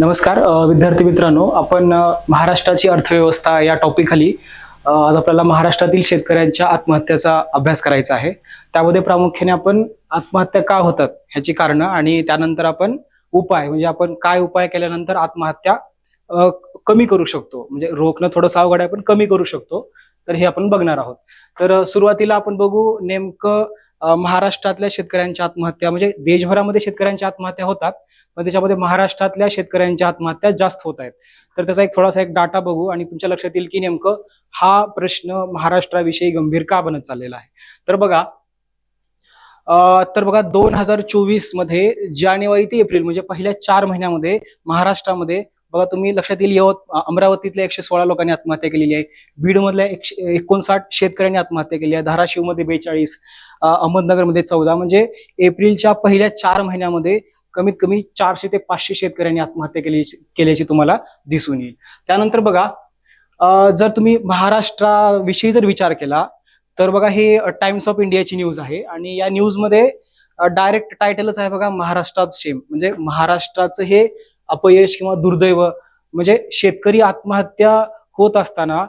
नमस्कार विद्यार्थी मित्रांनो आपण महाराष्ट्राची अर्थव्यवस्था या टॉपिक खाली आज आपल्याला महाराष्ट्रातील शेतकऱ्यांच्या आत्महत्याचा अभ्यास करायचा आहे. त्यामध्ये प्रामुख्याने आपण आत्महत्या का होतात ह्याची कारणं आणि त्यानंतर आपण उपाय म्हणजे आपण काय उपाय केल्यानंतर आत्महत्या कमी करू शकतो. म्हणजे रोखणं थोडंसं अवघड आहे पण कमी करू शकतो. तर हे आपण बघणार आहोत. तर सुरुवातीला आपण बघू नेमकं महाराष्ट्रातल्या शेतकऱ्यांच्या आत्महत्या म्हणजे देशभरामध्ये शेतकऱ्यांच्या आत्महत्या होतात पण त्याच्यामध्ये महाराष्ट्रातल्या शेतकऱ्यांच्या आत्महत्या जास्त होत आहेत. तर त्याचा एक थोडासा एक डाटा बघू आणि तुमच्या लक्षात येईल की नेमकं हा प्रश्न महाराष्ट्राविषयी गंभीर का बनत चाललेला आहे. तर बघा अं, तर बघा दोन हजार चोवीसमध्ये जानेवारी ते एप्रिल म्हणजे पहिल्या चार महिन्यामध्ये महाराष्ट्रामध्ये बघा तुम्ही लक्षात येईल यवत अमरावतीतल्या एकशे सोळा लोकांनी आत्महत्या केलेली आहे. बीडमधल्या एकशे एकोणसाठ शेतकऱ्यांनी आत्महत्या केली आहे. धाराशिवमध्ये बेचाळीस अहमदनगरमध्ये चौदा. म्हणजे एप्रिलच्या पहिल्या चार महिन्यामध्ये कमीत कमी चारशे ते पाचशे शेतकऱ्यांनी आत्महत्या केली केल्याची तुम्हाला दिसून येईल. त्यानंतर बघा जर तुम्ही महाराष्ट्राविषयी जर विचार केला तर बघा हे टाइम्स ऑफ इंडियाची न्यूज आहे. आणि या न्यूजमध्ये डायरेक्ट टायटलच आहे बघा महाराष्ट्रात शेम म्हणजे महाराष्ट्राचं हे अपयश किंवा दुर्दैव म्हणजे शेतकरी आत्महत्या होत असताना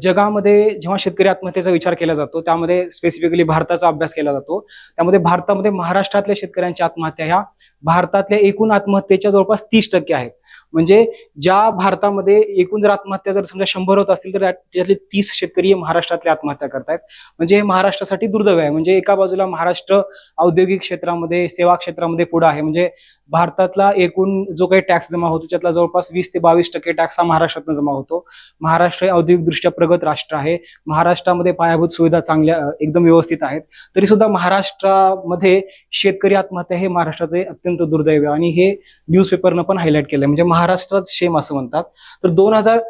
जगामध्ये जेव्हा शेतकरी आत्महत्येचा विचार केला जातो त्यामध्ये स्पेसिफिकली भारताचा अभ्यास केला जातो. त्यामध्ये भारतामध्ये महाराष्ट्रातल्या शेतकऱ्यांच्या आत्महत्या ह्या भारतातल्या एकूण आत्महत्येच्या जवळपास तीस टक्के आहेत. म्हणजे ज्या भारतामध्ये एकूण जर आत्महत्या जर समजा शंभर होत असतील तर त्यातले तीस शेतकरी महाराष्ट्रातले आत्महत्या करतायत. म्हणजे हे महाराष्ट्रासाठी दुर्दैव आहे. म्हणजे एका बाजूला महाराष्ट्र औद्योगिक क्षेत्रामध्ये सेवा क्षेत्रामध्ये पुढे आहे. म्हणजे भारतातला एकूण जो काही टॅक्स जमा होतो त्यातला जवळपास वीस ते बावीस टक्के टॅक्स हा महाराष्ट्रातून जमा होतो. महाराष्ट्र हे औद्योगिकदृष्ट्या प्रगत राष्ट्र आहे. महाराष्ट्रामध्ये पायाभूत सुविधा चांगल्या एकदम व्यवस्थित आहेत. तरी सुद्धा महाराष्ट्रामध्ये शेतकरी आत्महत्या हे महाराष्ट्राचे अत्यंत दुर्दैव आणि हे न्यूजपेपरनं पण हायलाईट केलंय. म्हणजे महाराष्ट्रात शेम असं म्हणतात. तर दोन हजार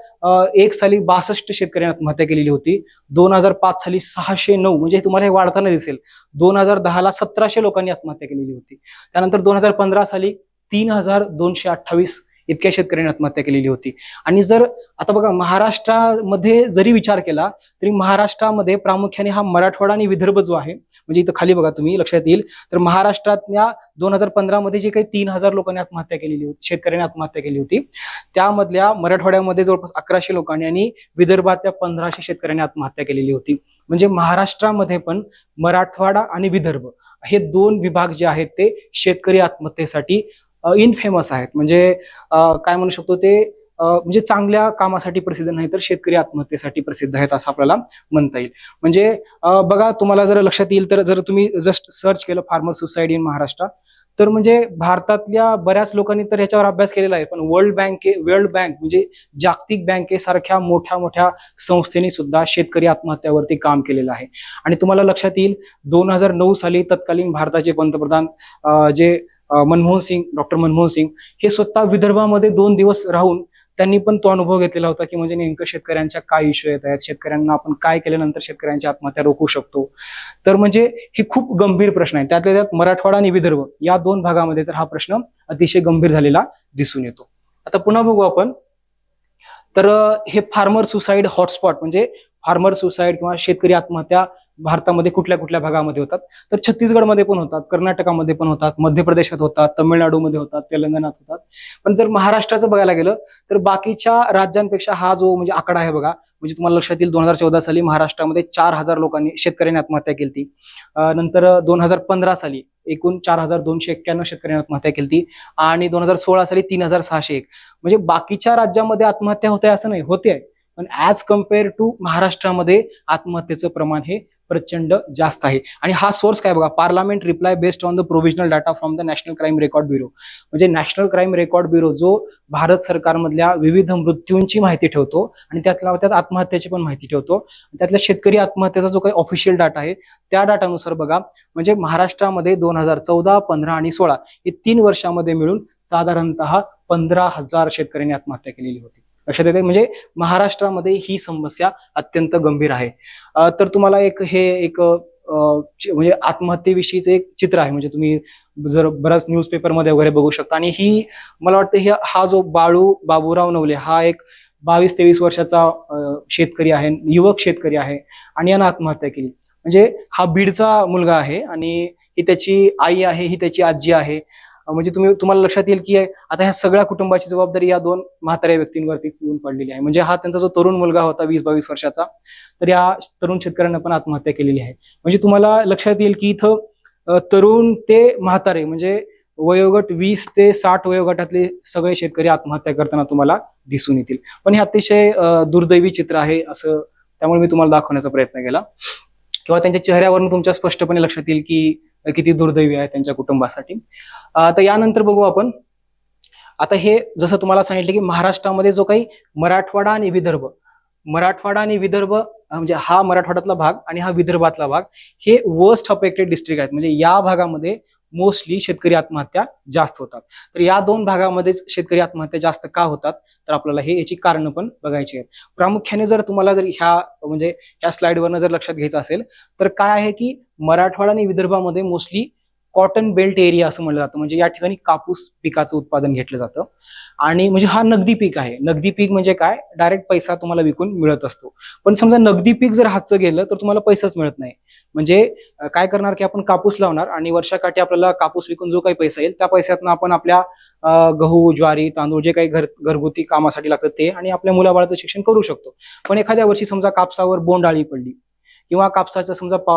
एक साली बासष्ट शेतकऱ्यांनी आत्महत्या केलेली होती. दोन हजार पाच साली सहाशे नऊ म्हणजे तुम्हाला हे वाढताना दिसेल. दोन हजार दहाला सतराशे लोकांनी आत्महत्या केलेली होती. त्यानंतर दोन हजार पंधरा साली तीन हजार दोनशे अठ्ठावीस इतक्या शेतकऱ्यांनी आत्महत्या केलेली होती. आणि जर आता बघा महाराष्ट्रामध्ये जरी विचार केला तरी महाराष्ट्रामध्ये प्रामुख्याने हा मराठवाडा आणि विदर्भ जो आहे म्हणजे इथं खाली बघा तुम्ही लक्षात येईल तर महाराष्ट्रातल्या दोन हजार पंधरा मध्ये जे काही तीन हजार लोकांनी आत्महत्या केलेली होती शेतकऱ्यांनी आत्महत्या केली होती त्यामधल्या मराठवाड्यामध्ये जवळपास अकराशे लोकांनी आणि विदर्भातल्या पंधराशे शेतकऱ्यांनी आत्महत्या केलेली होती. म्हणजे महाराष्ट्रामध्ये पण मराठवाडा आणि विदर्भ हे दोन विभाग जे आहेत ते शेतकरी आत्महत्येसाठी इनफेमस आहेत. म्हणजे काय म्हणू शकतो ते म्हणजे चांगल्या कामासाठी प्रसिद्ध नाही तर शेतकरी आत्महत्येसाठी प्रसिद्ध आहेत असं आपल्याला म्हणता येईल. म्हणजे बघा तुम्हाला जर लक्षात येईल तर जर तुम्ही जस्ट सर्च केलं फार्मर सुसाईड इन महाराष्ट्र तर म्हणजे भारतातल्या बऱ्याच लोकांनी तर ह्याच्यावर अभ्यास केलेला आहे. पण वर्ल्ड बँक वर्ल्ड बँक म्हणजे जागतिक बँकेसारख्या मोठ्या मोठ्या संस्थेने सुद्धा शेतकरी आत्महत्यावरती काम केलेलं आहे. आणि तुम्हाला लक्षात येईल दोन हजार नऊ साली तत्कालीन भारताचे पंतप्रधान जे मनमोहन सिंग डॉक्टर मनमोहन सिंग हे स्वतः विदर्भामध्ये दोन दिवस राहून त्यांनी पण तो अनुभव घेतलेला होता की म्हणजे नेमकं शेतकऱ्यांच्या काय इश्यू येत आहेत शेतकऱ्यांना आपण काय केल्यानंतर शेतकऱ्यांची आत्महत्या रोखू शकतो? तर म्हणजे हे खूप गंभीर प्रश्न आहे. त्यातल्या त्यात मराठवाडा आणि विदर्भ या दोन भागामध्ये तर हा प्रश्न अतिशय गंभीर झालेला दिसून येतो. आता पुन्हा बघू आपण. तर हे फार्मर सुसाईड हॉटस्पॉट म्हणजे फार्मर सुसाईड किंवा शेतकरी आत्महत्या भारतामध्ये कुठल्या कुठल्या भागामध्ये होतात? तर छत्तीसगडमध्ये पण होतात कर्नाटकामध्ये पण होतात मध्य प्रदेशात होतात तमिळनाडूमध्ये होतात तेलंगणात होतात. पण जर महाराष्ट्राचं बघायला गेलं तर बाकीच्या राज्यांपेक्षा हा जो म्हणजे आकडा आहे बघा म्हणजे तुम्हाला लक्षात येईल दोन हजार चौदा साली महाराष्ट्रामध्ये चार हजार लोकांनी शेतकऱ्यांनी आत्महत्या केली नंतर दोन हजार पंधरा साली एकूण चार हजार दोनशे एक्क्याण्णव शेतकऱ्यांनी आत्महत्या केली आणि दोन हजार सोळा साली तीन हजार सहाशे एक. म्हणजे बाकीच्या राज्यामध्ये आत्महत्या होते असं नाही होते. आहे पण ऍज कंपेअर टू महाराष्ट्रामध्ये आत्महत्येचं प्रमाण हे प्रचंड जास्त आहे. आणि हा सोर्स काय बघा parliament reply based on the provisional data from the national crime record bureau म्हणजे नॅशनल क्राईम रेकॉर्ड ब्युरो जो भारत सरकारमधल्या विविध मृत्यूंची माहिती ठेवतो आणि त्यातल्या त्यात आत्महत्येची पण माहिती ठेवतो. त्यातल्या शेतकरी आत्महत्येचा जो काही ऑफिशियल डाटा आहे त्या डाटानुसार बघा म्हणजे महाराष्ट्रामध्ये दोन हजार चौदा पंधरा आणि सोळा हे तीन वर्षामध्ये मिळून साधारणतः पंधरा हजार शेतकऱ्यांनी आत्महत्या केलेली होती. लक्षात येते म्हणजे महाराष्ट्रामध्ये ही समस्या अत्यंत गंभीर आहे. तर तुम्हाला एक हे एक म्हणजे आत्महत्येविषयीचं एक चित्र आहे. म्हणजे तुम्ही जर बऱ्याच न्यूजपेपरमध्ये वगैरे बघू शकता. आणि ही मला वाटतं हा जो बाळू बाबूराव नवले हा एक बावीस तेवीस वर्षाचा शेतकरी आहे युवक शेतकरी आहे आणि यानं आत्महत्या केली. म्हणजे हा बीडचा मुलगा आहे आणि ही त्याची आई आहे ही त्याची आजी आहे. म्हणजे तुम्ही तुम्हाला लक्षात येईल की आता ह्या सगळ्या कुटुंबाची जबाबदारी या दोन म्हाताऱ्या व्यक्तींवरतीच येऊन पडलेली आहे. म्हणजे हा त्यांचा जो तरुण मुलगा होता वीस बावीस वर्षाचा तर या तरुण शेतकऱ्यांना पण आत्महत्या केलेली आहे. म्हणजे तुम्हाला लक्षात येईल की इथं तरुण ते म्हातारे म्हणजे वयोगट वीस ते साठ वयोगटातले सगळे शेतकरी आत्महत्या करताना तुम्हाला दिसून येतील. पण हे अतिशय दुर्दैवी चित्र आहे असं त्यामुळे मी तुम्हाला दाखवण्याचा प्रयत्न केला. किंवा त्यांच्या चेहऱ्यावरून तुमच्या स्पष्टपणे लक्षात येईल की किती दुर्दैवी आहे त्यांच्या कुटुंबासाठी. तर यानंतर बघू आपण. आता हे जसं तुम्हाला सांगितलं की महाराष्ट्रामध्ये जो काही मराठवाडा आणि विदर्भ मराठवाडा आणि विदर्भ म्हणजे हा मराठवाड्यातला भाग आणि हा विदर्भातला भाग हे वर्स्ट अफेक्टेड डिस्ट्रिक्ट आहेत. म्हणजे या भागामध्ये मोस्टली शेतकरी आत्महत्या जास्त होतात. तर या दोन भागामध्येच शेतकरी आत्महत्या जास्त का होतात? तर आपल्याला हे याची कारणं पण बघायची आहेत. प्रामुख्याने जर तुम्हाला जर ह्या म्हणजे ह्या स्लाइडवरनं जर लक्षात घ्यायचं असेल तर काय आहे की मराठवाडा आणि विदर्भामध्ये मोस्टली कॉटन बेल्ट एरिया असं म्हणलं जातं. म्हणजे या ठिकाणी कापूस पिकाचं उत्पादन घेतलं जातं. आणि म्हणजे हा नगदी पीक आहे. नगदी पीक म्हणजे काय? डायरेक्ट पैसा तुम्हाला विकून मिळत असतो. पण समजा नगदी पीक जर हातचं गेलं तर तुम्हाला पैसाच मिळत नाही. म्हणजे काय करणार की आपण कापूस लावणार आणि वर्षाकाठी आपल्याला कापूस विकून जो काही पैसा येईल त्या पैशातनं आपण आपल्या गहू ज्वारी तांदूळ जे काही घर घरगुती कामासाठी लागतं ते आणि आपल्या मुलाबाळाचं शिक्षण करू शकतो. पण एखाद्या वर्षी समजा कापसावर बोंडाळी पडली किंवा कापसाचा समजा पा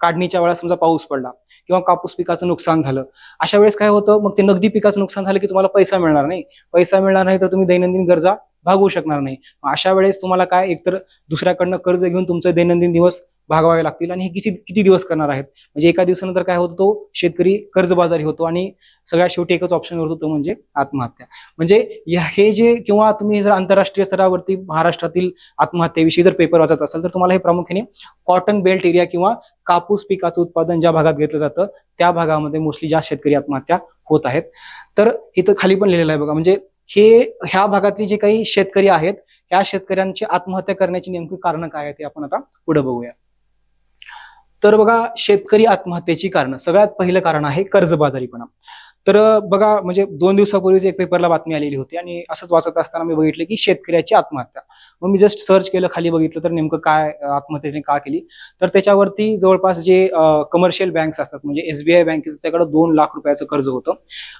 काढणीच्या वेळा समजा पाऊस पडला किंवा कापूस पिकाचं नुकसान झालं. अशा वेळेस काय होतं मग ते नगदी पिकाचं नुकसान झालं की तुम्हाला पैसा मिळणार नाही. पैसा मिळणार नाही तर तुम्ही दैनंदिन गरजा भागवू शकणार नाही. अशा वेळेस तुम्हाला काय एकतर दुसऱ्याकडनं कर्ज घेऊन तुमचे दैनंदिन दिवस भागवावे लागतील आणि हे किती किती दिवस करणार आहेत? म्हणजे एका दिवसानंतर काय होतं तो शेतकरी कर्जबाजारी होतो आणि सगळ्यात शेवटी एकच ऑप्शन होतो तो म्हणजे आत्महत्या. म्हणजे या- हे जे किंवा तुम्ही जर आंतरराष्ट्रीय स्तरावरती महाराष्ट्रातील आत्महत्येविषयी जर पेपर वाचत असाल तर तुम्हाला हे प्रामुख्याने कॉटन बेल्ट एरिया किंवा कापूस पिकाचं उत्पादन ज्या भागात घेतलं जातं त्या भागामध्ये मोस्टली जास्त शेतकरी आत्महत्या होत आहेत. तर इथं खाली पण लिहिलेलं आहे बघा. म्हणजे हे ह्या भागातली जे काही शेतकरी आहेत या शेतकऱ्यांची आत्महत्या करण्याची नेमकी कारण काय आहेत ते आपण आता पुढे बघूया. तर बघा शेतकरी आत्महत्येची कारण. सगळ्यात पहिलं कारण आहे कर्जबाजारीपणा. तर बघा म्हणजे दोन दिवसापूर्वीच एक पेपरला बातमी आलेली होती आणि असंच वाचत असताना मी बघितलं की शेतकऱ्याची आत्महत्या. मग मी जस्ट सर्च केलं खाली बघितलं तर नेमकं काय आत्महत्येने का केली? तर त्याच्यावरती जवळपास जे कमर्शियल बँक्स असतात म्हणजे एसबीआय बँकेचं त्याच्याकडे दोन लाख रुपयाचं कर्ज होतं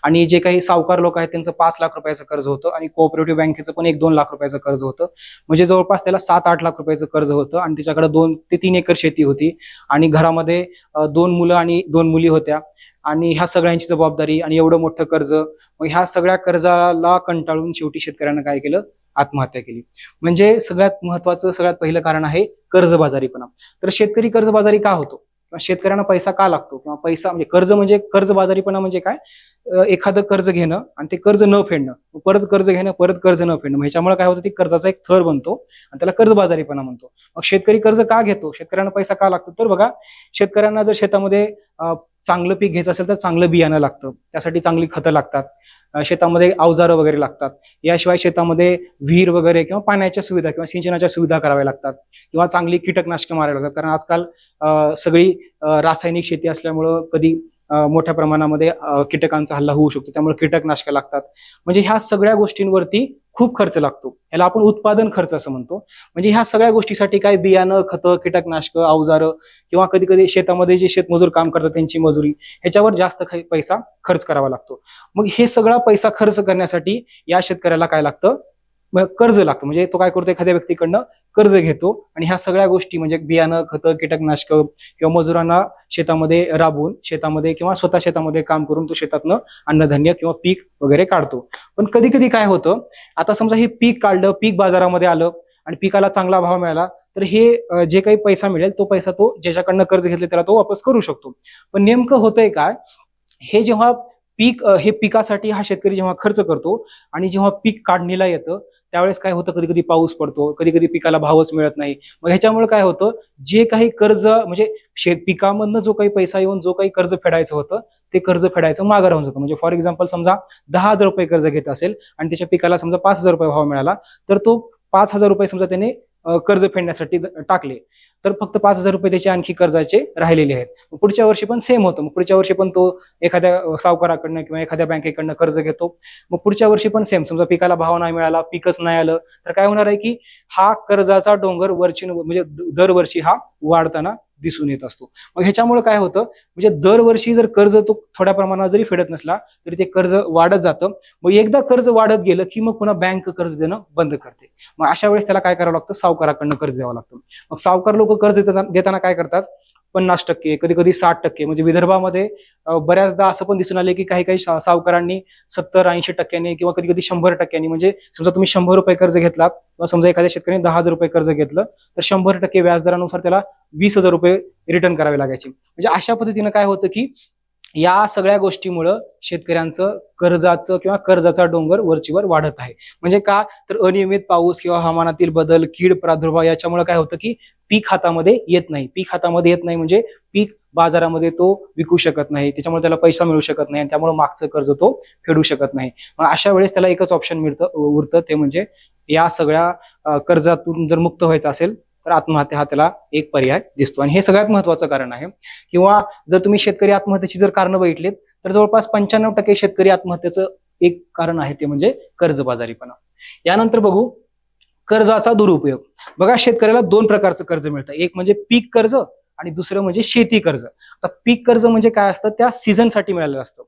आणि जे काही सावकार लोक आहेत त्यांचं पाच लाख रुपयाचं कर्ज होतं आणि कोऑपरेटिव्ह बँकेचं पण एक दोन लाख रुपयाचं कर्ज होतं. म्हणजे जवळपास त्याला सात आठ लाख रुपयाचं कर्ज होतं आणि त्याच्याकडे दोन ते तीन एकर शेती होती आणि घरामध्ये दोन मुलं आणि दोन मुली होत्या. आणि ह्या सगळ्यांची जबाबदारी आणि एवढं मोठं कर्ज मग ह्या सगळ्या कर्जाला कंटाळून शेवटी शेतकऱ्यांना काय केलं? आत्महत्या केली. म्हणजे सगळ्यात महत्वाचं सगळ्यात पहिलं कारण आहे कर्जबाजारीपणा. तर शेतकरी कर्जबाजारी का होतो? किंवा शेतकऱ्यांना पैसा का लागतो? किंवा पैसा म्हणजे कर्ज म्हणजे कर्जबाजारीपणा म्हणजे काय? एखादं कर्ज घेणं आणि ते कर्ज न फेडणं. परत कर्ज घेणं परत कर्ज न फेडणं. ह्याच्यामुळे काय होतं? ते कर्जाचा एक थर बनतो आणि त्याला कर्जबाजारीपणा म्हणतो. मग शेतकरी कर्ज का घेतो? शेतकऱ्यांना पैसा का लागतो? तर बघा शेतकऱ्यांना जर शेतामध्ये चांगलं पीक घ्यायचं असेल तर चांगलं बियाणं लागतं. त्यासाठी चांगली खतं लागतात. शेतामध्ये अवजारं वगैरे लागतात. याशिवाय शेतामध्ये विहीर वगैरे किंवा पाण्याच्या सुविधा किंवा सिंचनाच्या सुविधा कराव्या लागतात किंवा चांगली कीटकनाशकं मारावी लागतात. कारण आजकाल सगळी रासायनिक शेती असल्यामुळं कधी मोठ्या प्रमाणामध्ये कीटकांचा हल्ला होऊ शकतो. त्यामुळे कीटकनाशकं लागतात. म्हणजे ह्या सगळ्या गोष्टींवरती खूप खर्च लागतो. याला आपण उत्पादन खर्च असं म्हणतो. म्हणजे ह्या सगळ्या गोष्टीसाठी काय बियाणं खतं कीटकनाशकं अवजारं किंवा कधी कधी शेतामध्ये जे शेतमजूर काम करतात त्यांची मजुरी ह्याच्यावर जास्त पैसा खर्च करावा लागतो. मग हे सगळा पैसा खर्च करण्यासाठी या शेतकऱ्याला काय लागतं? कर्ज लागतं. म्हणजे तो काय करतो? एखाद्या व्यक्तीकडनं कर्ज घेतो आणि ह्या सगळ्या गोष्टी म्हणजे बियाणं खतं कीटकनाशक किंवा मजुरांना शेतामध्ये राबवून शेतामध्ये किंवा स्वतः शेतामध्ये काम करून तो शेतातनं अन्नधान्य किंवा पीक वगैरे काढतो. पण कधी कधी काय होतं? आता समजा हे पीक काढलं पीक बाजारामध्ये आलं आणि पिकाला चांगला भाव मिळाला तर हे जे काही पैसा मिळेल तो पैसा तो ज्याच्याकडनं कर्ज घेतले त्याला तो वापस करू शकतो. पण नेमकं होतंय काय? हे जेव्हा पीक हे पिकासाठी हा शेतकरी जेव्हा खर्च करतो आणि जेव्हा पीक काढणीला येतं त्यावेळेस काय होतं? कधी कधी पाऊस पडतो कधी कधी पिकाला भावच मिळत नाही. मग ह्याच्यामुळे काय होतं? जे काही कर्ज म्हणजे शेत पिकामधनं जो काही पैसा येऊन जो काही कर्ज फेडायचं होतं ते कर्ज फेडायचं मागं राहून जातं. म्हणजे फॉर एक्झाम्पल समजा दहा हजार रुपये कर्ज घेत असेल आणि त्याच्या पिकाला समजा पाच हजार रुपये भाव मिळाला तर तो पाच हजार रुपये समजा त्याने कर्ज फेडण्यासाठी टाकले. तर फक्त पाच हजार रुपये त्याचे आणखी कर्जाचे राहिलेले आहेत. मग पुढच्या वर्षी पण सेम होतं. मग पुढच्या वर्षी पण तो एखाद्या सावकाराकडनं किंवा एखाद्या बँकेकडनं कर्ज घेतो. मग पुढच्या वर्षी पण सेम समजा पिकाला भाव नाही मिळाला पिकच नाही आलं तर काय होणार आहे की हा कर्जाचा डोंगर वरची म्हणजे दरवर्षी हा वाढताना दिसून येत असतो. मग ह्याच्यामुळे काय होतं? म्हणजे दरवर्षी जर कर्ज तो थोड्या प्रमाणात जरी फेडत नसला तरी ते कर्ज वाढत जातं. मग एकदा कर्ज वाढत गेलं की मग पुन्हा बँक कर्ज देणं बंद करते. मग अशा वेळेस त्याला काय करावं लागतं? सावकाराकडनं कर्ज द्यावं लागतं. मग सावकार लोक कर्ज देताना देताना काय करतात? पन्नास टक्के कधी कधी साठ टक्के. म्हणजे विदर्भामध्ये बऱ्याचदा असं पण दिसून आले की काही काही सावकारांनी सत्तर ऐंशी टक्क्यांनी किंवा कधी कधी शंभर टक्क्यांनी म्हणजे समजा तुम्ही शंभर रुपये कर्ज घेतलात किंवा समजा एखाद्या शेतकऱ्याने दहा हजार रुपये कर्ज घेतलं तर शंभर टक्के व्याजदरानुसार त्याला वीस हजार रुपये रिटर्न करावे लागायचे. म्हणजे अशा पद्धतीनं काय होतं की या सगळ्या गोष्टीमुळं शेतकऱ्यांचं कर्जाचं किंवा कर्जाचा डोंगर वरचीवर वाढत आहे. म्हणजे का? तर अनियमित पाऊस किंवा हवामानातील बदल कीड प्रादुर्भाव याच्यामुळे काय होतं की पीक हातामध्ये येत नाही. पीक हातामध्ये येत नाही म्हणजे पीक बाजारामध्ये तो विकू शकत नाही. त्याच्यामुळे त्याला पैसा मिळू शकत नाही आणि त्यामुळे मागचं कर्ज तो फेडू शकत नाही. मग अशा वेळेस त्याला एकच ऑप्शन मिळतं उरतं ते म्हणजे या सगळ्या कर्जातून जर मुक्त व्हायचं असेल तर आत्महत्या हा त्याला एक पर्याय दिसतो. आणि हे सगळ्यात महत्वाचं कारण आहे. किंवा जर तुम्ही शेतकरी आत्महत्येची जर कारण बघितलीत तर जवळपास पंच्याण्णव टक्के शेतकरी आत्महत्येचं एक कारण आहे ते म्हणजे कर्जबाजारीपणा. यानंतर बघू कर्जाचा दुरुपयोग. बघा शेतकऱ्याला दोन प्रकारचं कर्ज मिळतं. एक म्हणजे पीक कर्ज आणि दुसरं म्हणजे शेती कर्ज. आता पीक कर्ज म्हणजे काय असतं? त्या सीझनसाठी मिळालेलं असतं.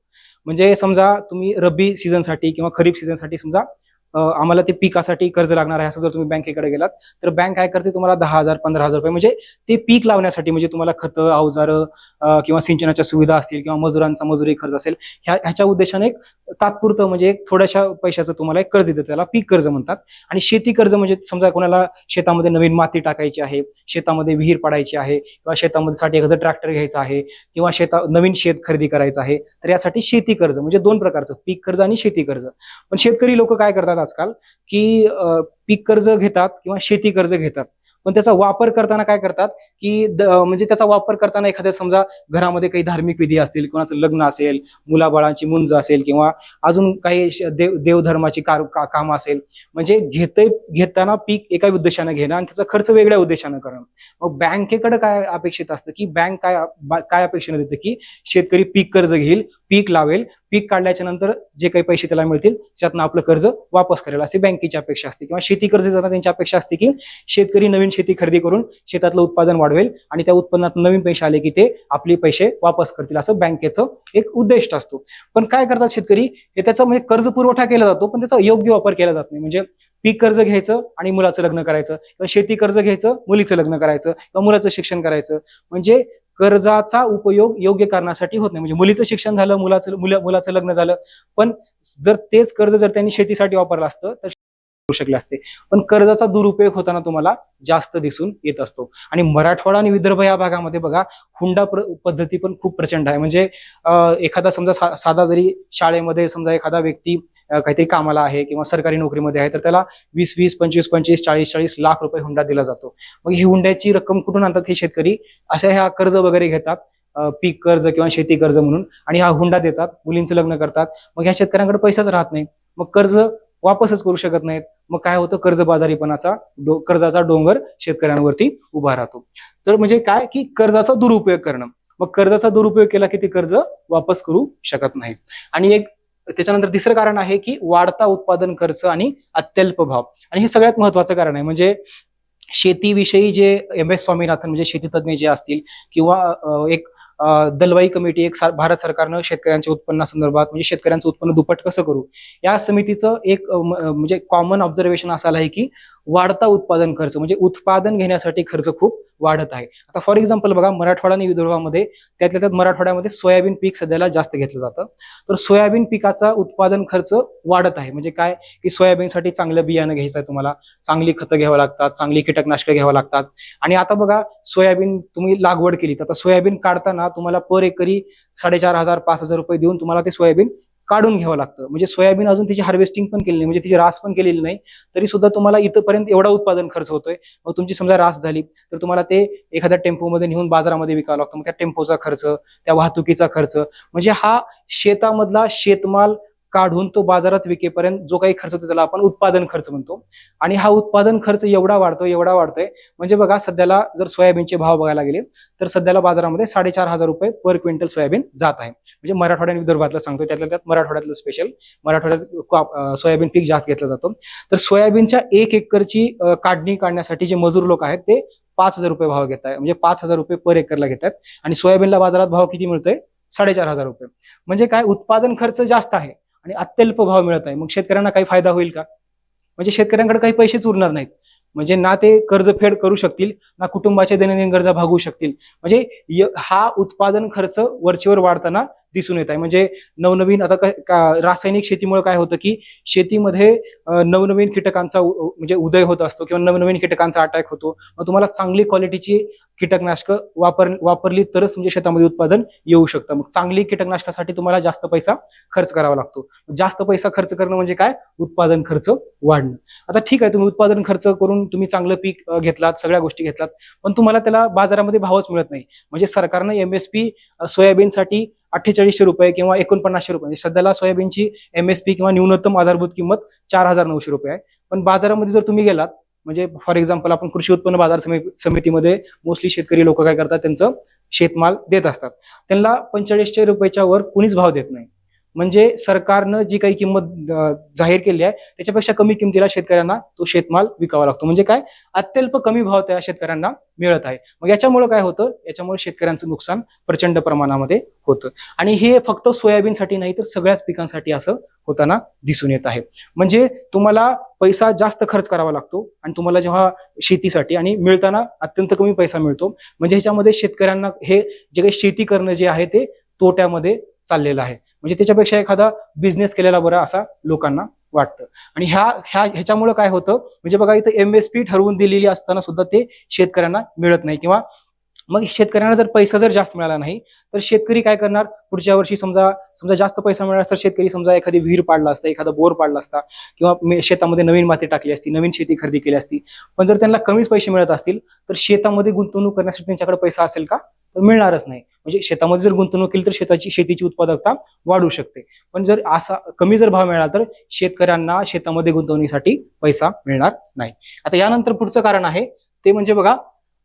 म्हणजे समजा तुम्ही रब्बी सीझनसाठी किंवा खरीप सीझनसाठी समजा आम्हाला ते पिकासाठी कर्ज लागणार आहे असं जर तुम्ही बँकेकडे गेलात तर बँक काय करते तुम्हाला दहा हजार पंधरा हजार रुपये म्हणजे ते पीक लावण्यासाठी म्हणजे तुम्हाला खतं अवजारं किंवा सिंचनाच्या सुविधा असतील किंवा मजुरांचा मजुरी खर्च असेल ह्या ह्याच्या उद्देशाने एक तात्पुरतं म्हणजे एक थोड्याशा पैशाचं तुम्हाला एक कर्ज देतं त्याला पीक कर्ज म्हणतात. आणि शेती कर्ज म्हणजे समजा कोणाला शेतामध्ये नवीन माती टाकायची आहे शेतामध्ये विहीर पाडायची आहे किंवा शेतामध्ये साठी एखादं ट्रॅक्टर घ्यायचा आहे किंवा शेता नवीन शेत खरेदी करायचं आहे तर यासाठी शेती कर्ज म्हणजे दोन प्रकारचं पीक कर्ज आणि शेती कर्ज. पण शेतकरी लोक काय करतात आजकाल की पीक कर्ज घेतात किंवा शेती कर्ज घेतात. पण त्याचा वापर करताना काय करतात की म्हणजे त्याचा वापर करताना एखाद्या समजा घरामध्ये काही धार्मिक विधी असतील कोणाचं लग्न असेल मुलाबाळांची मुंज असेल किंवा अजून काही देव देवधर्माची कार का- काम असेल म्हणजे घेते घेताना पीक एका उद्देशानं घेणं आणि त्याचा खर्च वेगळ्या उद्देशानं करणं. मग बँकेकडे काय अपेक्षित असतं की बँक काय काय अपेक्षेनं देते की शेतकरी पीक कर्ज घेईल पीक लावेल पीक काढल्याच्या नंतर जे काही पैसे त्याला मिळतील त्यातनं आपलं कर्ज वापस करेल अशी बँकेची अपेक्षा असते. किंवा शेती कर्ज देताना त्यांची अपेक्षा असते की शेतकरी नवीन शेती खरेदी करून शेतातलं उत्पादन वाढवेल आणि त्या उत्पन्नात नवीन पैसे आले की ते आपले पैसे वापस करतील असं बँकेचं एक उद्दिष्ट असतो. पण काय करतात शेतकरी? हे त्याचा म्हणजे कर्ज पुरवठा केला जातो पण त्याचा योग्य वापर केला जात नाही. म्हणजे पीक कर्ज घ्यायचं आणि मुलाचं लग्न करायचं किंवा शेती कर्ज घ्यायचं मुलीचं लग्न करायचं किंवा मुलाचं शिक्षण करायचं. म्हणजे कर्जाचा उपयोग योग्य कारणासाठी होत नाही. म्हणजे मुलीचं शिक्षण झालं मुलाचं मुलं मुलाचं लग्न झालं पण जर तेच कर्ज जर त्यांनी शेतीसाठी वापरलं असतं तर शकले असते. पण कर्जाचा दुरुपयोग होताना तुम्हाला जास्त दिसून येत असतो. आणि मराठवाडा आणि विदर्भ या भागामध्ये बघा हुंडा पद्धती पण खूप प्रचंड आहे. म्हणजे एखादा समजा सा- साधा जरी शाळेमध्ये समजा एखादा व्यक्ती काहीतरी कामाला आहे किंवा सरकारी नोकरीमध्ये आहे तर त्याला वीस वीस पंचवीस पंचवीस चाळीस चाळीस लाख रुपये हुंडा दिला जातो. मग ही हुंड्याची रक्कम कुठून आणतात हे शेतकरी? अशा ह्या कर्ज वगैरे घेतात पीक कर्ज किंवा शेती कर्ज म्हणून. आणि हा हुंडा देतात मुलींचं लग्न करतात. मग ह्या शेतकऱ्यांकडे पैसाच राहत नाही. मग कर्ज वापसच करू शकत नाहीत. मग काय होतं? कर्जबाजारीपणाचा डो- कर्जाचा डोंगर शेतकऱ्यांवरती उभा राहतो. तर म्हणजे काय? की कर्जाचा दुरुपयोग करणं. मग कर्जाचा दुरुपयोग केला की ते कर्ज वापस करू शकत नाही आणि एक त्याच्यानंतर तिसरं कारण आहे की वाढता उत्पादन खर्च आणि अत्यल्प भाव. आणि हे सगळ्यात महत्वाचं कारण आहे. म्हणजे शेतीविषयी जे एम एस स्वामीनाथन म्हणजे शेतीतज्ञ जे असतील किंवा एक दलवाई कमिटी एक भारत सरकारनं शेतकऱ्यांच्या उत्पन्नासंदर्भात म्हणजे शेतकऱ्यांचं उत्पन्न दुप्पट कसं करू? या समितीचं एक म्हणजे कॉमन ऑब्झर्वेशन असं आलं आहे की वाढता उत्पादन खर्च म्हणजे उत्पादन घेण्यासाठी खर्च खूप वाढत आहे. आता फॉर एक्झाम्पल बघा मराठवाडा आणि विदर्भामध्ये त्यातल्या त्यात मराठवाड्यामध्ये सोयाबीन पीक सध्याला जास्त घेतलं जातं. तर सोयाबीन पिकाचा उत्पादन खर्च वाढत आहे. म्हणजे काय? की सोयाबीनसाठी चांगलं बियाणं घ्यायचं आहे तुम्हाला. चांगली खतं घ्यावं लागतात चांगली कीटकनाशकं घ्यावं लागतात. आणि आता बघा सोयाबीन तुम्ही लागवड केली. तर आता सोयाबीन काढताना तुम्हाला पर एकरी साडेचार हजार पाच हजार रुपये देऊन तुम्हाला ते सोयाबीन काढून घ्यावं लागतं. म्हणजे सोयाबीन अजून तिची हार्वेस्टिंग पण केली नाही म्हणजे तिची रास पण केलेली नाही. तरी सुद्धा तुम्हाला इथंपर्यंत एवढा उत्पादन खर्च होतोय. मग तुमची समजा रास झाली तर तुम्हाला ते एखाद्या टेम्पोमध्ये नेऊन बाजारामध्ये विकावं लागतं. मग त्या टेम्पोचा खर्च त्या वाहतुकीचा खर्च. म्हणजे हा शेतामधला शेतमाल काढून तो बाजारात विकेपर्यंत जो काही खर्च होतो त्याला आपण उत्पादन खर्च म्हणतो. आणि हा उत्पादन खर्च एवढा वाढतोय एवढा वाढतोय म्हणजे बघा सध्याला जर सोयाबीनचे भाव बघायला गेले तर सध्याला बाजारामध्ये साडेचार हजार रुपये पर क्विंटल सोयाबीन जात आहे. म्हणजे मराठवाड्या आणि विदर्भातलं सांगतो त्यातल्या त्यात मराठवाड्यातलं स्पेशल मराठवाड्यात सोयाबीन पीक जास्त घेतलं जातं. तर सोयाबीनच्या एक एकरची काढणी काढण्यासाठी जे मजूर लोक आहेत ते पाच हजार रुपये भाव घेताय. म्हणजे पाच हजार रुपये पर एकरला घेतात आणि सोयाबीनला बाजारात भाव किती मिळतोय? साडेचार हजार रुपये. म्हणजे काय? उत्पादन खर्च जास्त आहे. आणि अत्यल्प भाव मिळत आहे मग शेतकऱ्यांना काही फायदा होईल का? म्हणजे शेतकऱ्यांकडे काही पैसेच उरणार नाहीत. म्हणजे ना ते कर्जफेड करू शकतील ना कुटुंबाच्या दैनंदिन गरजा भागवू शकतील. म्हणजे हा उत्पादन खर्च वरचीवर वाढताना दिसून येत आहे. म्हणजे नवनवीन आता काय- का- रासायनिक शेतीमुळे काय होतं की शेतीमध्ये नवनवीन कीटकांचा उ- म्हणजे उदय होत असतो किंवा नवनवीन कीटकांचा अटॅक होतो. मग तुम्हाला चांगली क्वालिटीची कीटकनाशक वापर वापरली तरच तुमच्या शेतामध्ये उत्पादन येऊ शकतं. मग चांगली कीटकनाशकासाठी तुम्हाला जास्त पैसा खर्च करावा लागतो. जास्त पैसा खर्च करणं म्हणजे काय? उत्पादन खर्च वाढणं. आता ठीक आहे तुम्ही उत्पादन खर्च करून तुम्ही चांगलं पीक घेतलात सगळ्या गोष्टी घेतलात पण तुम्हाला त्याला बाजारामध्ये भावच मिळत नाही. म्हणजे सरकारनं एमएसपी सोयाबीनसाठी अठ्ठेचाळीसशे रुपये किंवा एकोणपन्नासशे रुपये. म्हणजे सध्याला सोयाबीनची एमएसपी किंवा न्यूनतम आधारभूत किंमत चार हजार नऊशे रुपये आहे. पण बाजारामध्ये जर तुम्ही गेलात म्हणजे फॉर एक्झाम्पल आपण कृषी उत्पन्न बाजार समिती- समितीमध्ये मोस्टली शेतकरी लोक काय करतात त्यांचं शेतमाल देत असतात. त्यांना पंचेचाळीसशे रुपयाच्या वर कुणीच भाव देत नाही. म्हणजे सरकारनं जी काही किंमत जाहीर केली आहे त्याच्यापेक्षा कमी किमतीला शेतकऱ्यांना तो शेतमाल विकावा लागतो. म्हणजे काय? अत्यल्प कमी भाव त्या शेतकऱ्यांना मिळत आहे. मग याच्यामुळे काय होतं? याच्यामुळे शेतकऱ्यांचं नुकसान प्रचंड प्रमाणामध्ये होतं. आणि हे फक्त सोयाबीनसाठी नाही तर सगळ्याच पिकांसाठी असं होताना दिसून येत आहे. म्हणजे तुम्हाला पैसा जास्त खर्च करावा लागतो आणि तुम्हाला जेव्हा शेतीसाठी आणि मिळताना अत्यंत कमी पैसा मिळतो. म्हणजे ह्याच्यामध्ये शेतकऱ्यांना हे जे काही शेती करणं जे आहे ते तोट्यामध्ये चाललेलं आहे. म्हणजे त्याच्यापेक्षा एखादा बिझनेस केलेला बरा असा लोकांना वाटतं. आणि ह्या ह्या ह्याच्यामुळे काय होतं? म्हणजे बघा इथं एम एस पी ठरवून दिलेली असताना सुद्धा ते शेतकऱ्यांना मिळत नाही. किंवा मग शेतकऱ्यांना जर पैसा जर जास्त मिळाला नाही तर शेतकरी काय करणार? पुढच्या वर्षी समजा समजा जास्त पैसा मिळाला तर शेतकरी समजा एखादी विहीर पाडला असता एखादा बोर पाडला असता किंवा शेतामध्ये नवीन माती टाकली असती नवीन शेती खरेदी केली असती पण जर त्यांना कमीच पैसे मिळत असतील तर शेतामध्ये गुंतवणूक करण्यासाठी त्यांच्याकडे पैसा असेल का? तर मिळणारच नाही. म्हणजे शेतामध्ये जर गुंतवणूक केली तर शेताची शेतीची उत्पादकता वाढू शकते. पण जर असा कमी जर भाव मिळाला तर शेतकऱ्यांना शेतामध्ये गुंतवणुकीसाठी पैसा मिळणार नाही. आता यानंतर पुढचं कारण आहे ते म्हणजे बघा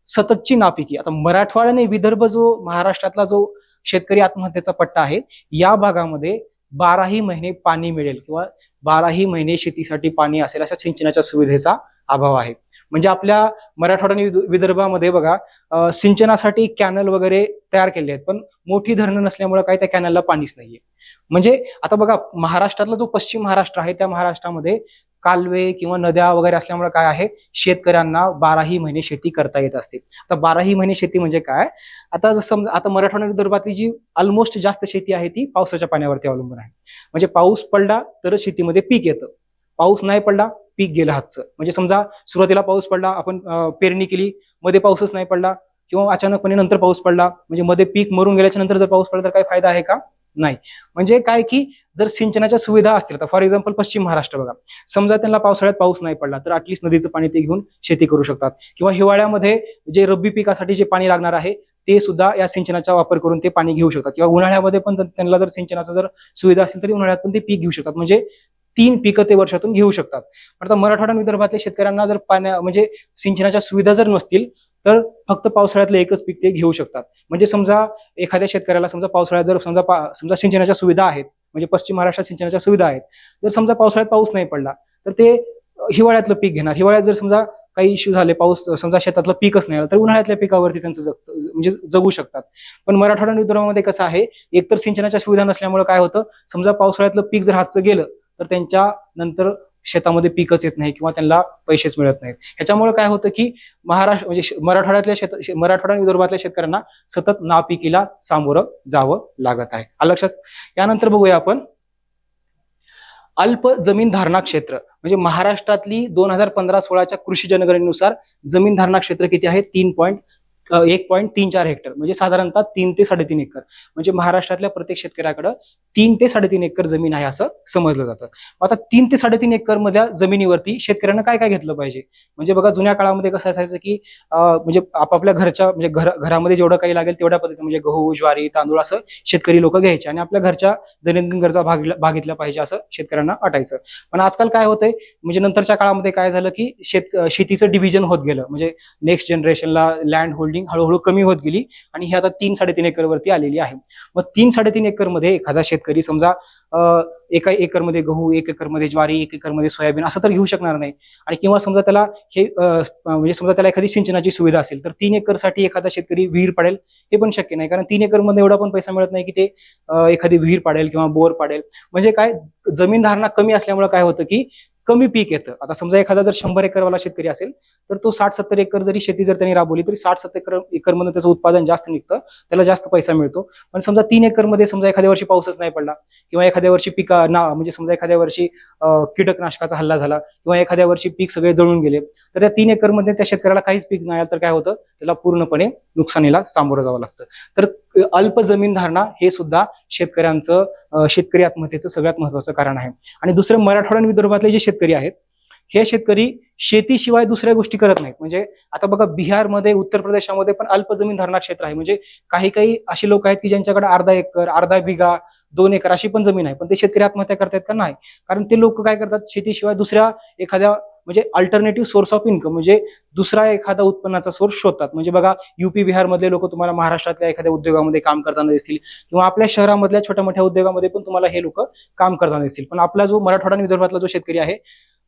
सततची नापिकी. आता मराठवाड्याने विदर्भ जो महाराष्ट्रातला जो शेतकरी आत्महत्येचा पट्टा आहे या भागामध्ये बाराही महिने पाणी मिळेल किंवा बाराही महिने शेतीसाठी पाणी असेल अशा सिंचनाच्या सुविधेचा अभाव आहे. म्हणजे आपल्या मराठवाडा आणि विदर्भामध्ये बघा सिंचनासाठी कॅनल वगैरे तयार केले आहेत पण मोठी धरणं नसल्यामुळे काय त्या कॅनलला पाणीच नाहीये. म्हणजे आता बघा महाराष्ट्रातला जो पश्चिम महाराष्ट्र आहे त्या महाराष्ट्रामध्ये कालवे किंवा नद्या वगैरे असल्यामुळे काय आहे? शेतकऱ्यांना बाराही महिने शेती करता येत असते. आता बाराही महिने शेती म्हणजे काय? आता जसं समजा आता मराठवाडा दर्भातली विदर्भातली जी ऑलमोस्ट जास्त शेती आहे ती पावसाच्या पाण्यावरती अवलंबून आहे. म्हणजे पाऊस पडला तरच शेतीमध्ये पीक येतं. पाऊस नाही पडला पीक गेलं हातचं. म्हणजे समजा सुरुवातीला पाऊस पडला आपण पेरणी केली मध्ये पाऊसच नाही पडला किंवा अचानकपणे नंतर पाऊस पडला म्हणजे मध्ये पीक मरून गेल्याच्यानंतर जर पाऊस पडला तर काही फायदा आहे का? नाही. म्हणजे काय की जर सिंचनाच्या सुविधा असतील तर फॉर एक्झाम्पल पश्चिम महाराष्ट्र बघा. समजा त्यांना पावसाळ्यात पाऊस नाही पडला तर अटलिस्ट नदीचं पाणी ते घेऊन शेती करू शकतात. किंवा हिवाळ्यामध्ये जे रब्बी पिकासाठी जे पाणी लागणार आहे ते सुद्धा या सिंचनाचा वापर करून ते पाणी घेऊ शकतात. किंवा उन्हाळ्यामध्ये पण त्यांना जर सिंचनाचा जर सुविधा असेल तरी उन्हाळ्यात पण ते पीक घेऊ शकतात. म्हणजे तीन पिकं ते वर्षातून घेऊ शकतात. आता मराठवाडा विदर्भातल्या शेतकऱ्यांना जर पाण्या म्हणजे सिंचनाच्या सुविधा जर नसतील तर फक्त पावसाळ्यातलं एकच पीक ते घेऊ शकतात. म्हणजे समजा एखाद्या शेतकऱ्याला समजा पावसाळ्यात जर समजा पा- समजा सिंचनाच्या सुविधा आहेत म्हणजे पश्चिम महाराष्ट्रात सिंचनाच्या सुविधा आहेत जर समजा पावसाळ्यात पाऊस नाही पडला तर ते हिवाळ्यातलं पीक घेणार. हिवाळ्यात जर समजा काही इश्यू झाले पाऊस समजा शेतातलं पीकच नाही आलं तर उन्हाळ्यातल्या पिकावरती त्यांचं जग म्हणजे जगू शकतात. पण मराठवाडा विदर्भामध्ये कसं आहे एकतर सिंचनाच्या सुविधा नसल्यामुळे काय होतं समजा पावसाळ्यातलं पीक जर हातचं गेलं तर त्यांच्या नंतर शेतामध्ये पीकच येत नाही किंवा त्यांना पैसेच मिळत नाहीत. ह्याच्यामुळे काय होतं की महाराष्ट्र म्हणजे मराठवाड्यातल्या शेत मराठवाडा आणि विदर्भातल्या शेतकऱ्यांना सतत नापिकीला सामोरं जावं लागत आहे. आलं लक्षात? यानंतर बघूया आपण. अल्प जमीन धारणा क्षेत्र म्हणजे महाराष्ट्रातली दोन हजार पंधरा सोळाच्या कृषी जनगणनेनुसार जमीन धारणा क्षेत्र किती आहे? तीन पॉईंट एक पॉईंट तीन चार हेक्टर. म्हणजे साधारणतः तीन ते साडेतीन एकर. म्हणजे महाराष्ट्रातल्या प्रत्येक शेतकऱ्याकडे तीन ते साडेतीन एकर जमीन आहे असं समजलं जातं. आता तीन ते साडेतीन एकर मधल्या जमिनीवरती शेतकऱ्यांना काय काय घेतलं पाहिजे? म्हणजे बघा जुन्या काळामध्ये कसं असायचं की म्हणजे आपापल्या घरच्या म्हणजे घर घरामध्ये जेवढं काही लागेल तेवढ्या पद्धतीने म्हणजे गहू ज्वारी तांदूळ असं शेतकरी लोक घ्यायचे आणि आपल्या घरच्या दैनंदिन गरजा भागल्या भागितल्या पाहिजे असं शेतकऱ्यांना वाटायचं. पण आजकाल काय होतंय म्हणजे नंतरच्या काळामध्ये काय झालं की शेत शेतीचं डिव्हिजन होत गेलं. म्हणजे नेक्स्ट जनरेशनला लँड होल्डिंग हळूहळू कमी होत गेली आणि ही आता तीन साडेतीन एकर वरती आलेली आहे. मग तीन साडेतीन एकरमध्ये एखादा शेतकरी समजा एका एकरमध्ये गहू एक एकरमध्ये ज्वारी एक एकरमध्ये सोयाबीन असं तर घेऊ शकणार नाही. आणि किंवा समजा त्याला हे म्हणजे समजा त्याला एखादी सिंचनाची सुविधा असेल तर तीन एकरसाठी एखादा शेतकरी विहीर पाडेल हे पण शक्य नाही. कारण तीन एकरमध्ये एवढा पण पैसा मिळत नाही की ते एखादी विहीर पाडेल किंवा बोर पाडेल. म्हणजे काय जमीन धारणा कमी असल्यामुळे काय होतं की कमी पीक येतं. आता समजा एखादा जर शंभर एकरवाला शेतकरी असेल तर तो साठ सत्तर एकर जरी शेती जर त्यांनी राबवली तरी साठ सत्तर एकर एकरमध्ये त्याचं उत्पादन जास्त निघतं त्याला जास्त पैसा मिळतो. पण समजा तीन एकरमध्ये समजा एखाद्या वर्षी पाऊसच नाही पडला किंवा एखाद्या वर्षी पिका ना म्हणजे समजा एखाद्या वर्षी कीटकनाशकाचा हल्ला झाला किंवा एखाद्या वर्षी पीक सगळे जळून गेले तर त्या तीन एकरमध्ये त्या शेतकऱ्याला काहीच पीक नाही तर काय होतं? त्याला पूर्णपणे नुकसानीला सामोरं जावं लागतं. तर अल्प जमीन धारणा हे सुद्धा शेतकऱ्यांचं शेतकरी आत्महत्येचं सगळ्यात महत्वाचं कारण आहे. आणि दुसरं मराठवाडा आणि विदर्भातले जे शेतकरी आहेत हे शेतकरी शेतीशिवाय दुसऱ्या गोष्टी करत नाहीत. म्हणजे आता बघा बिहारमध्ये उत्तर प्रदेशामध्ये पण अल्प जमीन धरणा क्षेत्र आहे. म्हणजे काही काही असे लोक आहेत की ज्यांच्याकडे अर्धा एकर अर्धा बिघा दोन एकर अशी पण जमीन आहे. पण ते शेतकरी आत्महत्या करतात का नाही? कारण ते लोक काय करतात? शेतीशिवाय दुसऱ्या एखाद्या म्हणजे अल्टरनेटिव्ह सोर्स ऑफ इन्कम म्हणजे दुसरा एखादा उत्पन्नाचा सोर्स शोधतात. म्हणजे बघा युपी बिहारमधले लोक तुम्हाला महाराष्ट्रातल्या एखाद्या उद्योगामध्ये काम करताना दिसतील किंवा आपल्या शहरामधल्या छोट्या मोठ्या उद्योगामध्ये पण तुम्हाला हे लोक काम करताना दिसतील. पण आपला जो मराठवाडा आणि विदर्भातला जो शेतकरी आहे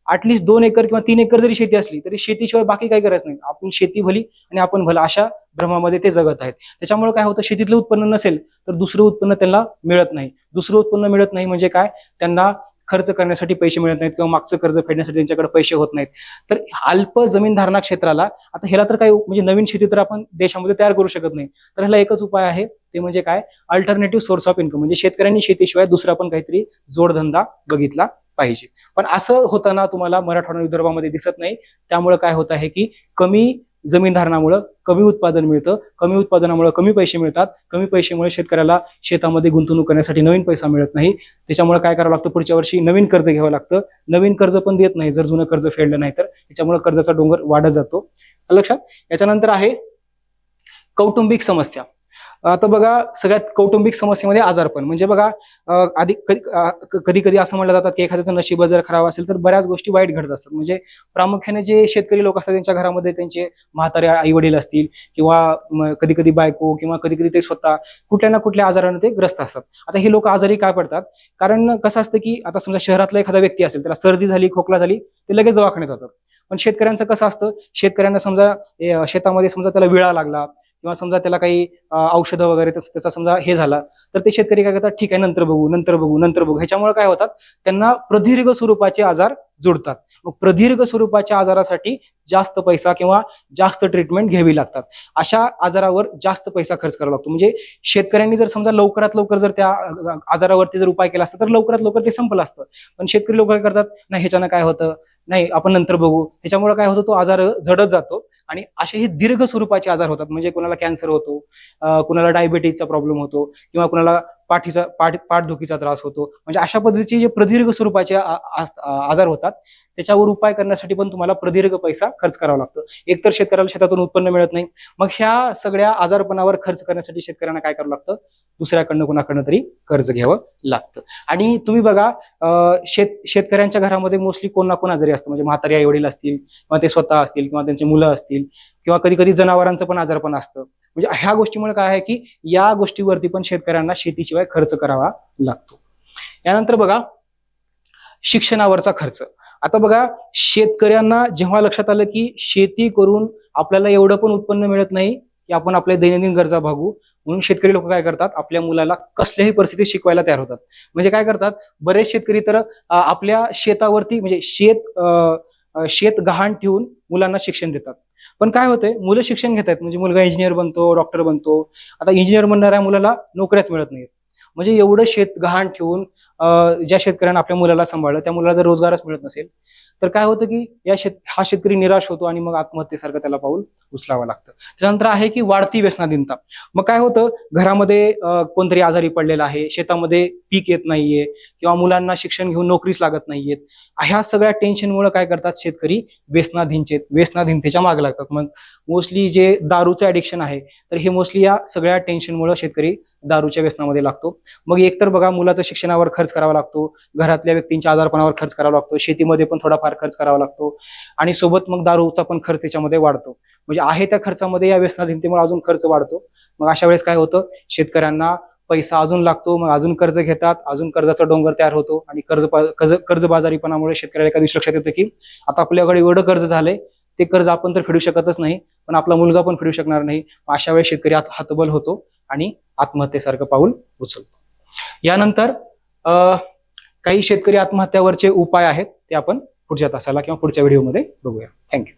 ॲटलिस्ट दोन एकर किंवा तीन एकर जरी शेती असली तरी शेतीशिवाय बाकी काही गरज नाही. आपण शेती भली आणि आपण भलं अशा भ्रमामध्ये ते जगत आहेत. त्याच्यामुळे काय होतं शेतीतलं उत्पन्न नसेल तर दुसरं उत्पन्न त्यांना मिळत नाही. दुसरं उत्पन्न मिळत नाही म्हणजे काय? त्यांना खर्च करण्यासाठी पैसे मिळत नाहीत किंवा मागचं कर्ज फेडण्यासाठी त्यांच्याकडे पैसे होत नाहीत. तर अल्प जमीन धारणा क्षेत्राला आता ह्याला तर काही म्हणजे नवीन शेती तर आपण देशामध्ये तयार करू शकत नाही. तर ह्याला एकच उपाय आहे ते म्हणजे काय? अल्टरनेटिव्ह सोर्स ऑफ इन्कम म्हणजे शेतकऱ्यांनी शेतीशिवाय दुसरा पण काहीतरी जोडधंदा बघितला पाहिजे. पण असं होताना तुम्हाला मराठवाडा विदर्भामध्ये दिसत नाही. त्यामुळे काय होत आहे की कमी जमीन धारणामुळं कमी उत्पादन मिळतं. कमी उत्पादनामुळे कमी पैसे मिळतात. कमी पैशामुळे शेतकऱ्याला शेतामध्ये गुंतवणूक करण्यासाठी नवीन पैसा मिळत नाही. त्याच्यामुळे काय करावं लागतं? पुढच्या वर्षी नवीन कर्ज घ्यावं लागतं. नवीन कर्ज पण देत नाही. जर जुनं कर्ज फेडलं नाही तर. त्याच्यामुळे कर्जाचा डोंगर वाढत जातो. लक्षात? याच्यानंतर आहे कौटुंबिक समस्या. आता बघा सगळ्यात कौटुंबिक समस्येमध्ये आजारपण म्हणजे बघा आधी कधी कधी असं म्हणलं जातात की एखाद्याचं नशीब जर खराब असेल तर बऱ्याच गोष्टी वाईट घडत असतात. म्हणजे प्रामुख्याने जे शेतकरी लोक असतात त्यांच्या घरामध्ये त्यांचे म्हातारे आई वडील असतील किंवा कधी कधी बायको किंवा कधी कधी ते स्वतः कुठल्या ना कुठल्या आजाराने ते ग्रस्त असतात. आता हे लोक आजारी काय पडतात? कारण कसं असतं की आता समजा शहरातला एखादा व्यक्ती असेल त्याला सर्दी झाली खोकला झाली ते लगेच दवाखान्यात जातात. पण शेतकऱ्यांचं कसं असतं? शेतकऱ्यांना समजा शेतामध्ये समजा त्याला विळा लागला किंवा समजा त्याला काही औषधं वगैरे त्याचा समजा हे झाला तर ते शेतकरी काय करतात ठीक आहे नंतर बघू नंतर बघू नंतर बघू. ह्याच्यामुळे काय होतात त्यांना प्रदीर्घ स्वरूपाचे आजार जुडतात. मग प्रदीर्घ स्वरूपाच्या आजारासाठी जास्त पैसा किंवा जास्त ट्रीटमेंट घ्यावी लागतात. अशा आजारावर जास्त पैसा खर्च करावा लागतो. म्हणजे शेतकऱ्यांनी जर समजा लवकरात लवकर जर त्या आजारावरती जर उपाय केला असता तर लवकरात लवकर ते संपलं असतं. पण शेतकरी लोक काय करतात नाही ह्याच्यानं काय होतं नाही आपण नंतर बघू. ह्याच्यामुळे काय होतं तो आजार जडत जातो. आणि असे हे दीर्घ स्वरूपाचे आजार होतात. म्हणजे कोणाला कॅन्सर होतो कुणाला डायबिटीजचा प्रॉब्लेम होतो किंवा कुणाला पाठीचा पाठ पाठदुखीचा त्रास होतो. म्हणजे अशा पद्धतीचे जे प्रदीर्घ स्वरूपाचे आजार होतात त्याच्यावर उपाय करण्यासाठी पण तुम्हाला प्रदीर्घ पैसा खर्च करावा लागतो. एकतर शेतकऱ्याला शेतातून उत्पन्न मिळत नाही. मग ह्या सगळ्या आजारपणावर खर्च करण्यासाठी शेतकऱ्यांना काय करावं लागतं? दुसऱ्याकडनं कुणाकडनं तरी कर्ज घ्यावं लागतं. आणि तुम्ही बघा शेत शेतकऱ्यांच्या घरामध्ये मोस्टली कोण ना कोण आजारी असतं. म्हणजे म्हातारी आई वडील असतील किंवा ते स्वतः असतील किंवा त्यांची मुलं असतील किंवा कधी कधी जनावरांचं पण आजारपण असतं. म्हणजे ह्या गोष्टीमुळे काय आहे की या गोष्टीवरती पण शेतकऱ्यांना शेतीशिवाय खर्च करावा लागतो. यानंतर बघा शिक्षणावरचा खर्च. आता बघा शेतकऱ्यांना जेव्हा लक्षात आलं की शेती करून आपल्याला एवढं पण उत्पन्न मिळत नाही की आपण आपल्या दैनंदिन गरजा भागू म्हणून शेतकरी लोक काय करतात? आपल्या मुलाला कसल्याही परिस्थितीत शिकवायला तयार होतात. म्हणजे काय करतात? बरेच शेतकरी तर आपल्या शेतावरती म्हणजे शेत अं, शेत गहाण ठेवून मुलांना शिक्षण देतात. पण काय होतंय? मुलं शिक्षण घेत आहेत. म्हणजे मुलगा इंजिनियर बनतो डॉक्टर बनतो. आता इंजिनियर बनणाऱ्या मुलाला नोकऱ्याच मिळत नाहीत. म्हणजे एवढं शेत गहाण ठेवून ज्या शेतकऱ्यांना आपल्या मुलाला सांभाळलं त्या मुलाला जर रोजगारच मिळत नसेल तर काय होतं की या शेत हा शेतकरी निराश होतो आणि मग आत्महत्येसारखं त्याला पाऊल उचलावं लागतं. त्यानंतर आहे की वाढती व्यसनाधीनता. मग काय होतं घरामध्ये कोणतरी आजारी पडलेला आहे शेतामध्ये पीक येत नाहीये किंवा मुलांना शिक्षण घेऊन नोकरीच लागत नाहीयेत ह्या सगळ्या टेन्शनमुळे काय करतात शेतकरी? व्यसनाधीनचे व्यसनाधीनतेच्या मागे लागतात. मग मोस्टली जे दारूचं ऍडिक्शन आहे तर हे मोस्टली या सगळ्या टेन्शनमुळे शेतकरी दारूच्या व्यसनामध्ये लागतो. मग एकतर बघा मुलाचं शिक्षणावर खर्च करावा लागतो घरातल्या व्यक्तींच्या आजारपणावर खर्च करावा लागतो शेतीमध्ये पण थोडा थोडाफार खर्च करावा लागतो. आणि सोबत मग दारूचा पण खर्च त्याच्यामध्ये वाढतो. म्हणजे आहे त्या खर्चामध्ये या व्यसनाधीनतेमुळे अजून खर्च वाढतो. मग अशा वेळेस काय होतं? शेतकऱ्यांना पैसा अजून लागतो मग अजून कर्ज घेतात अजून कर्जाचा डोंगर तयार होतो आणि कर्ज कर्ज कर्जबाजारीपणामुळे शेतकऱ्याला एका दिवशी लक्षात येतं की आता आपल्याकडे एवढं कर्ज झालंय ते कर्ज आपण तर फेडू शकतच नाही पण आपला मुलगा पण फेडू शकणार नाही. मग अशा वेळेस शेतकरी हातबल होतो आणि आत्महत्येसारखं पाऊल उचलतो. यानंतर अं, काही शेतकरी आत्महत्यावरचे उपाय आहेत ते आपण पुढच्या तासाला किंवा पुढच्या व्हिडिओमध्ये बघूया. थँक्यू